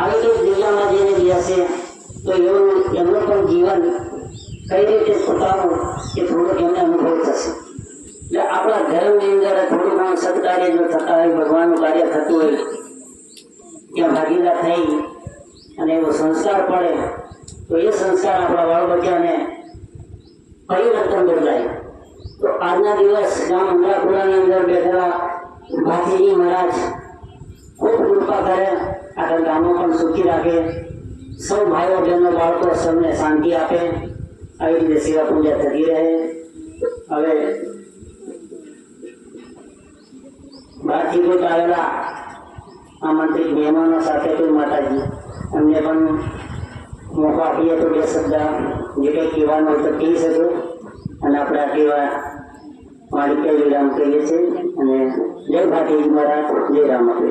આવી રીતે જઈને બેસે તો એવું એમનું પણ જીવન કઈ રીતે પોતાનું એ થોડુંક એમને અનુભવ થશે. એટલે આપણા ધર્મની અંદર થોડું ઘણું સત્કાર્ય જો થતા હોય, ભગવાનનું કાર્ય થતું હોય, ત્યાં ભાગીદાર થઈ અને એવો સંસ્કાર પડે, તો એ સંસ્કાર આપણા બાળ બચ્ચાને પરિવર્તન બદલાય. તો આજના દિવસ ગામ અમરાપુરાની અંદર બેઠેલા ભાતીજી મહારાજ ખૂબ કૃપા કરે આખા ગામો પણ સુખી રાખે. સૌ ભાઈઓ બહેનો બાળકો સૌને શાંતિ આપે. આવી રીતે સેવા પૂજા થતી રહે. હવે બહારથી કોઈ આવેલા આમંત્રિત મહેમાનો સાથે કોઈ માતાજી, અમને પણ મોકો આપીએ તો બે શબ્દ. જે કંઈ કહેવાનું હોય તો કહી શકો. અને આપણે આ કહેવા માલિકે વિરામ કહીએ છીએ. અને જય ભાટી મહારાજ જય રામ આપે.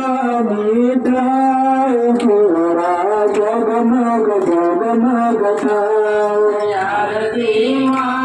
જગમગ થાય આરતી માં